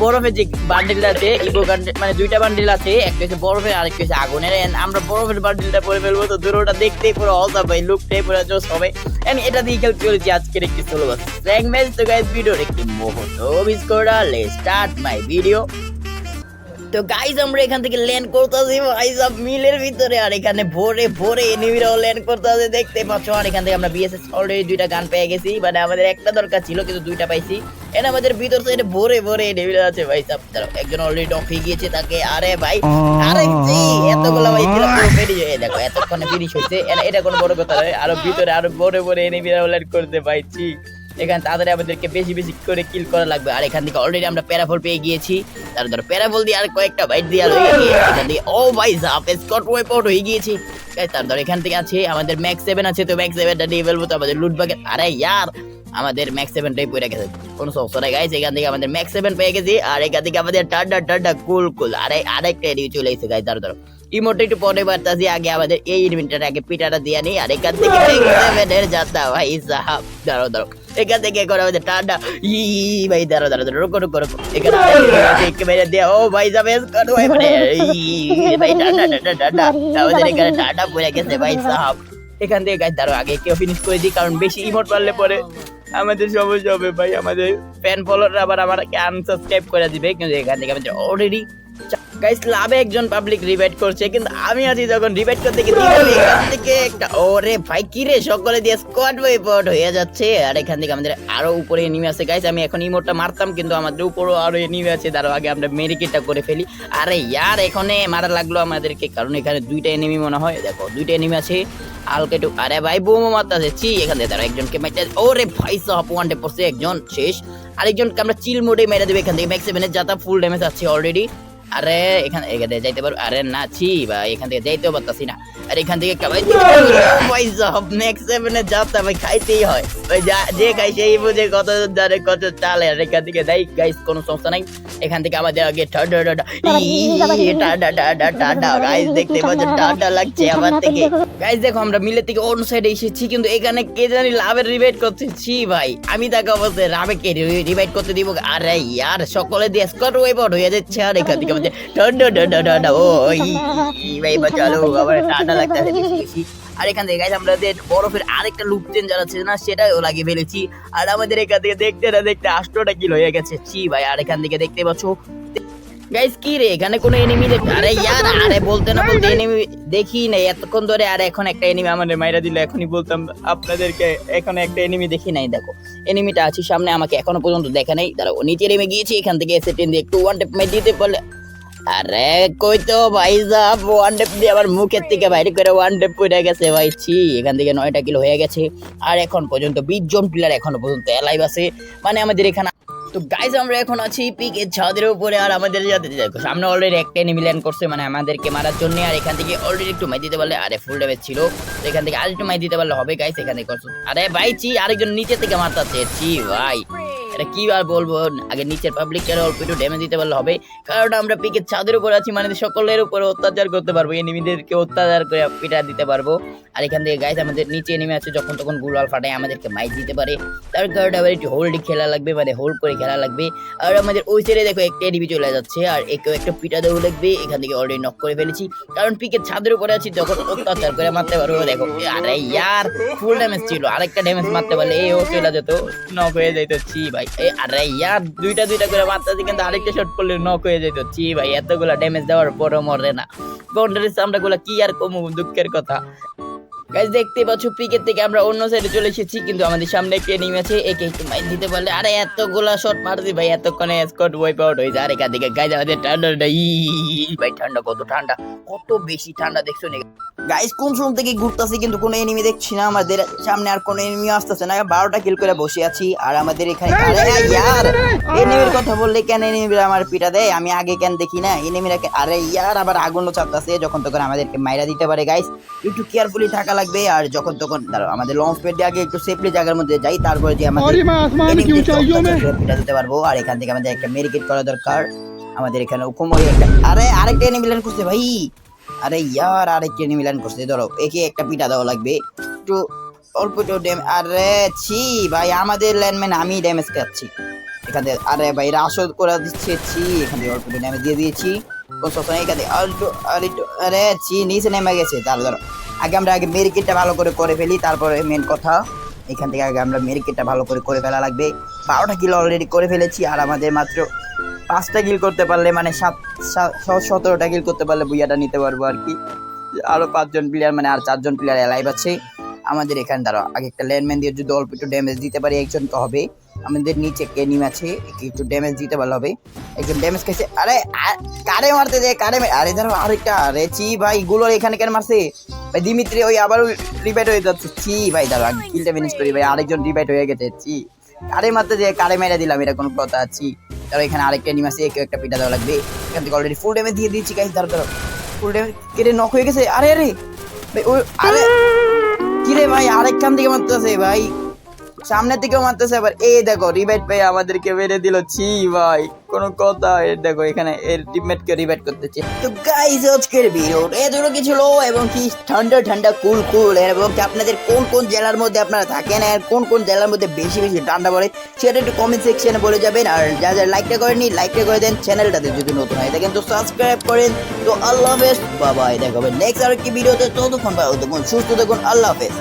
বরফের যে আছে বান্ডেল মানে দুইটা বান্ডিল আছে, একটা হচ্ছে বরফের আর একটা হচ্ছে আগুনের। আমরা বরফের বান্ডেলটা পরে ফেলব, তো দুটোটা দেখতেই পুরো অসা ভাই লুকটাই পুরো জোস হবে। এন্ড এটা দিয়ে খেলতে চলেছি আজকের একটি ষোলো বছর তো গাইজ ভিডিওর একটি মুহূর্ত মিস করা। লে স্টার্ট মাই ভিডিও তো গাইজ আমরা এখান থেকে ল্যান্ড করতেছি ভাই সব মিলের ভিতরে। আর এখানে ভোরে ভোরে এনিমিরাও ল্যান্ড করতে আছে দেখতে পাচ্ছ? আর এখান থেকে আমরা বিএসএস অলরেডি দুইটা গান পেয়ে গেছি। মানে আমাদের একটা দরকার ছিল কিন্তু দুইটা পাইছি। এটা আমাদের ভিতর সাইডে ভোরে ভোরে এনিমিরা আছে ভাই সব একজন অলরেডি ডক হয়ে গিয়েছে তাকে। আরে ভাই আরে জি এতগুলো ভাই দিলাম পুরো ফিনিশ হয়ে দেখো এতক্ষণে ফিনিশ হয়েছে। এটা- এটা কোনো বড় কথা নয় আরও ভিতরে আরও ভোরে ভোরে এনিমিরাও ল্যান্ড করতে পাইছি এখানে তাদের আমাদেরকে বেশি বেশি করে কিল করা লাগবে। আর এখান থেকে অলরেডি আমরা প্যারাফল পেয়ে গিয়েছি। তার ধরো প্যারাফল দিয়ে আর কয়েকটা বাইট দিয়ে আর এখান থেকে, ও ভাই জাপ স্কট ওয়েপ আউট হয়ে গিয়েছি। তার ধরো, এখান থেকে আছে আমাদের ম্যাক্স সেভেন আছে, তো ম্যাক্স সেভেনটা নিয়ে ফেলব তো আমাদের লুট বাকেট আরে ইয়ার, আমাদের ম্যাক্স সেভেনটাই পড়ে গেছে। কোনো সমস্যা নাই গাইস এখান থেকে আমাদের ম্যাক্স সেভেন পেয়ে গেছি। আর এখান থেকে আমাদের টাডা টাডা, কুল কুল। আরে, আরেকটা এদিকে চলে এসেছে গাইস ধরো ধরো। ইমোটা একটু পরে বার্তাছি আগে আমাদের এই ইনভিনটার আগে পিটাটা দিয়ে নিই আর এখান থেকে সেভেনের যাত্রা ভাই সাহাব দাঁড়ো দাঁড়ো এখান থেকে আমাদের ই ভাই দাঁড়ো দাঁড়ো দাঁড়ো রুকো রুকো রুকো। এখানে মেরে দিয়ে ও ভাই মানে আমাদের এখানে পড়ে গেছে ভাই সাহাব। এখান থেকে গাছ দাঁড়ো আগে কেউ ফিনিশ করে দিই কারণ বেশি ইমোট মারলে পরে আমাদের সমস্যা হবে ভাই। আমাদের ফ্যান ফলোয়াররা আবার আমাকে আনসাবস্ক্রাইব করে দিবে কিন্তু এখান থেকে আমাদের অলরেডি গাইস লাভে একজন পাবলিক রিভাইট করছে, কিন্তু আমি আছি যখন রিভাইট করতে গিয়ে এখান থেকে একটা, ওরে ভাই, কি রে? সকলে দিয়ে স্কোয়াড ওয়েপট হয়ে যাচ্ছে। আর এখান থেকে আমাদের আরও উপরে এনিমি আছে। গাইস আমি এখন ইমোটটা মারতাম, কিন্তু আমাদের উপরও আরও এনিমি আছে। তারও আগে আমরা মেরিকেটটা করে ফেলি। আরে ইয়ার, এখানে মারা লাগল আমাদেরকে, কারণ এখানে দুইটা এনিমি মনে হয়। দেখো, দুইটা এনিমি আছে। হালকা একটু আরে ভাই, বোমো মারতেছে। ছি, এখান থেকে তারা একজনকে মেটে ওরে ভাই সাহাব ওয়ান ডে পড়ছে, একজন শেষ। আরেকজনকে আমরা চিল মোডে মেরে দেবো, এখান থেকে ম্যাক্স সেভেনের যাতা ফুল ড্যামেজ আছে অলরেডি আরে এখান এখান থেকে যাইতে পারব। আরে না ছি বা এখান থেকে যাইতেও পারতাছি না। আর এখান থেকে ভাই সব নেক্সট সেভেনে ভাই খাইতেই হয়। ভাই যা- যে খাই সেই বুঝে কত জানে কত চালে। আর এখান থেকে যাই গাইস কোনো সমস্যা নাই। এখান থেকে আমাদের আগে tada tada tada tada tada guys দেখতে পাচ্ছ টাডা লাগছে আমার থেকে। গাইস দেখো আমরা মিলে থেকে অন্য সাইডে এসেছি কিন্তু এখানে কে জানি লাভের রিভাইট করছে। ছি ভাই আমি তাকে অবশ্যই লাভে কে রিভাইট করতে দিব? আরে ইয়ার সকলে দিয়ে স্কট ওয়েব হয়ে যাচ্ছে। আর এখান থেকে বেশি আর এখান থেকে আমাদের বরফের আরেকটা লুক চেঞ্জার আছে না সেটাও লাগিয়ে ফেলেছি। আর আমাদের এখান থেকে দেখতে না দেখতে আষ্টটা কিল হয়ে গেছে? ছি ভাই, আর এখান থেকে দেখতে পাচ্ছ গাইস কি রে, এখানে কোনো এনিমি দেখ আরে ইয়ার, আরে বলতে না বলতে এনিমি দেখি নাই, এতক্ষণ ধরে, আর এখন একটা এনিমি আমাদের মাইরা দিল, এখনই বলতাম আপনাদেরকে, এখন একটা এনিমি দেখি নাই, দেখো। এনিমিটা আছে সামনে, আমাকে এখনও পর্যন্ত দেখা নাই। দাঁড়াও, নিচে নেমে গিয়েছি, এখান থেকে এসে টেন দিয়ে একটু ওয়ান টেপ দিতে পারলে আরে কই তো ভাই সাহেব ওয়ান টেপ দিয়ে আমার মুখের থেকে বাইরে করে ওয়ান ডেপ পড়ে গেছে ভাই, ছি, এখান থেকে নয়টা কিলো হয়ে গেছে। আর এখন পর্যন্ত বিশ জন প্লেয়ার এখনও পর্যন্ত এলাইভ আছে। মানে আমাদের এখানে তো গাইজ আমরা এখন আছি পিকের ছাদের উপরে, আর আমাদের সামনে অলরেডি একটা এনিমি ল্যান্ড করছে মানে আমাদেরকে মারার জন্য, আর এখান থেকে অলরেডি একটু মাই দিতে পারলে, আরে ফুল ড্যামেজ ছিল। এখান থেকে আর একটু মাই দিতে পারলে হবে গাইস এখানে করছ। আরে ভাই চি আরেকজন নিচে থেকে মারতাছে চি ভাই। এটা কি আর বলব? আগে নিচের পাবলিকটার অল্প একটু ড্যামেজ দিতে পারলে হবে কারণ আমরা পিকের ছাদের উপর আছি মানে সকলের উপরে অত্যাচার করতে পারব এনিমিদেরকে অত্যাচার করে পিটা দিতে পারব। আর এখান থেকে গাইস আমাদের নিচে নেমে আছে, যখন তখন গুলাল ফাটায়, আমাদেরকে মাইক দিতে পারে। তার কারণে আবার একটু হোল্ড খেলা লাগবে মানে হোল্ড করে খেলা লাগবে। আর আমাদের ওই সাইডে দেখো, একটা এনিমি চলে যাচ্ছে, আর একেও একটা পিটা দেওয়া লাগবে। এখান থেকে অলরেডি নক করে ফেলেছি। কারণ পিকের ছাদের উপরে আছি, যখন অত্যাচার করে মারতে পারব, দেখো। আরে ইয়ার ফুল ড্যামেজ ছিল। আরেকটা ড্যামেজ মারতে পারলে এ ও চলে যেত। নক হয়ে যেত ছি ভাই। আরে ইয়ার, দুইটা দুইটা করে কিন্তু আরেকটা শট করলে নক হয়ে যেত ছি ভাই ড্যামেজ দেওয়ার পরও মরে না। বাউন্ডারিজ আমরা গুলা কি আর দুঃখের কথা। গাইজ দেখতে পাচ্ছ থেকে আমরা অন্য সাইডে চলে এসেছি, কিন্তু আমাদের সামনে একটা আছে, একে একটু মাইন দিতে পারলে আরে এতগুলা শট মারছি ভাই, এতক্ষণে স্কট ওয়াইপ আউট হয়ে যায়। আর এখান গাইজ আমাদের ঠান্ডাটা ই ভাই, ঠান্ডা, কত ঠান্ডা, কত বেশি ঠান্ডা, দেখছ নি? গাইস কোন সময় থেকে ঘুরতেছি কিন্তু কোনো এনিমি দেখছি না। আমাদের সামনে আর কোনো এনিমি আসতেছে না। বারোটা কিল করে বসে আছি। আর আমাদের এখানে এনিমির কথা বললে কেন এনিমিরা আমার পিটা দেয়? আমি আগে কেন দেখি না? এনিমিরা আরে ইয়ার আবার আগুনও চাপতেছে। যখন তখন আমাদেরকে মাইরা দিতে পারে গাইস একটু কেয়ারফুলি থাকা লাগবে। আর যখন তখন আমাদের লঞ্চ পেড আগে একটু সেফলি জায়গার মধ্যে যাই। তারপরে যে আমাদের পিটা দিতে পারব। আর এখান থেকে আমাদের একটা মেডিকেট করা দরকার। আমাদের এখানে কুমোরে একটা আরে আরেকটা এনিমিলার খুঁজছে ভাই। আরে ইয়ার আরেকটা এনিমি ল্যান্ড করছে, ধরো, একে একটা পিটা দেওয়া লাগবে। একটু অল্প একটু ড্যাম, আরে ছি, ভাই, আমাদের ল্যান্ডম্যান আমি ড্যামেজ খাচ্ছি। এখান থেকে আরে ভাই, রাসদ করে দিচ্ছে, ছি, এখান থেকে অল্প একটু ড্যামেজ দিয়ে দিয়েছি। সবসময় এখান থেকে অল্প আর একটু আরে ছি, নিচে নেমে গেছে। তাহলে ধরো, আগে আমরা আগে মেরিকেটটা ভালো করে করে ফেলি, তারপরে মেন কথা, এখান থেকে আগে আমরা মেরিকেটটা ভালো করে করে ফেলা লাগবে। বারোটা কিলো অলরেডি করে ফেলেছি, আর আমাদের মাত্র পাঁচটা কিল করতে পারলে মানে সাত, সাত- সতেরোটা কিল করতে পারলে বুইয়াটা নিতে পারব আর কি। আরও পাঁচজন প্লেয়ার মানে আর চারজন প্লেয়ার লাইভ আছে। আমাদের এখানে দাঁড়াও, আগে একটা ল্যান্ডম্যান দিয়ে যদি অল্প একটু ড্যামেজ দিতে পারি একজনকে হবে। আমাদের নিচে কেনিম আছে, একটু ড্যামেজ দিতে পারলে হবে। একজন ড্যামেজ খাইছে আরে কারে মারতে দে, কারে আরে ধরো আরেকটা, আরে চি ভাই, গুলোর এখানে কেন মারছে? ভাই, দিমিত্রি ওই আবার রিবাইট হয়ে যাচ্ছে। চি ভাই দাঁড়া কিলটা ফিনিশ করি ভাই, আরেকজন রিবাইট হয়ে গেছে চি কারে মারতে যে কারে মেরে দিলাম, এটা কোনো কথা আছি তারপর এখানে আরেকটা এনিম আছে একে একটা পিটা দেওয়া লাগবে। এখান থেকে অলরেডি ফুল ড্যামেজ দিয়ে দিয়েছি গাইস দাঁড়া দাঁড়া ফুল ড্যামেজ কেটে নক হয়ে গেছে। আরে আরে! ভাই ওই আরে! কিরে ভাই আরেকখান থেকে মারতেছে ভাই। সামনের দিকেও মারতেছে, আবার এই দেখো রিবাইট পেয়ে আমাদেরকে মেরে দিল। ছি ভাই, কোনো কথা এর দেখো, এখানে এর টিমমেটকে রিবাইট করতেছে। তো গাইস আজকের ভিডিও এ ধরো কি ছিল, এবং কি ঠান্ডা ঠান্ডা কুল কুল এবং কি আপনাদের কোন কোন জেলার মধ্যে আপনারা থাকেন, আর কোন কোন জেলার মধ্যে বেশি বেশি ঠান্ডা পড়ে, সেটা একটু কমেন্ট সেকশনে বলে যাবেন, আর যা যা লাইকটা করেনি লাইকটা করে দেন চ্যানেলটাতে যদি নতুন হয়ে থাকেন তো সাবস্ক্রাইব করেন, তো আল্লাহ হাফেজ বাবাই দেখাবেন। নেক্সট আর কি ভিডিওতে ততক্ষণ ভাই ততক্ষণ সুস্থ থাকুন, আল্লাহ হাফেজ।